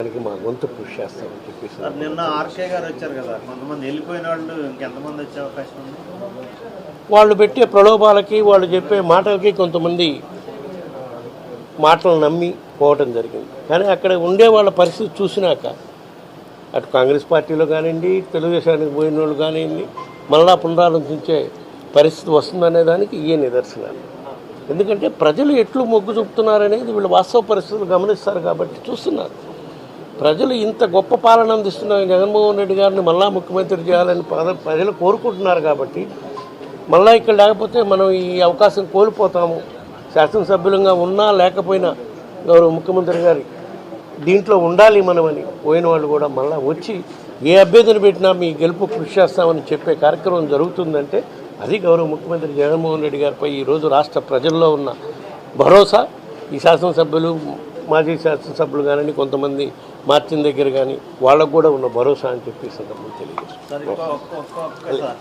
వంతు కృషి చేస్తామని చెప్పేసి సార్ నిన్న ఆర్కే గారు వచ్చారు కదా కొంతమంది వెళ్ళిపోయిన వాళ్ళు ఇంకెంతమంది వచ్చే అవకాశం ఉంది? వాళ్ళు పెట్టే ప్రలోభాలకి వాళ్ళు చెప్పే మాటలకి కొంతమంది మాటలు నమ్మి పోవటం జరిగింది. కానీ అక్కడ ఉండే వాళ్ళ పరిస్థితి చూసినాక అటు కాంగ్రెస్ పార్టీలో కానివ్వండి తెలుగుదేశానికి పోయిన వాళ్ళు కానివ్వండి మళ్ళా పునరాలోచించే పరిస్థితి వస్తుందనే దానికి ఇవే నిదర్శనాలు ఎందుకంటే ప్రజలు ఎట్లు మొగ్గు చూపుతున్నారనేది వీళ్ళు వాస్తవ పరిస్థితులు గమనిస్తారు కాబట్టి చూస్తున్నారు. ప్రజలు ఇంత గొప్ప పాలన అందిస్తున్న జగన్మోహన్ రెడ్డి గారిని మళ్ళా ముఖ్యమంత్రి చేయాలని ప్రజలు కోరుకుంటున్నారు కాబట్టి మళ్ళా ఇక్కడ లేకపోతే మనం ఈ అవకాశం కోల్పోతాము. శాసనసభ్యులంగా ఉన్నా లేకపోయినా గౌరవ ముఖ్యమంత్రి గారి దీంట్లో ఉండాలి మనమని పోయిన వాళ్ళు కూడా మళ్ళా వచ్చి ఏ అభ్యర్థిని పెట్టినా మీ గెలుపు కృషి చేస్తామని చెప్పే కార్యక్రమం జరుగుతుందంటే అది గౌరవ ముఖ్యమంత్రి జగన్మోహన్ రెడ్డి గారిపై ఈరోజు రాష్ట్ర ప్రజల్లో ఉన్న భరోసా. ఈ శాసనసభ్యులు మాజీ శాసనసభ్యులు కానీ కొంతమంది మార్చిన దగ్గర కానీ వాళ్ళకు కూడా ఉన్న భరోసా అని చెప్పి సందర్భంగా తెలియజేస్తున్నాను సార్ ఇంకో ఒక్క- ఒక్క-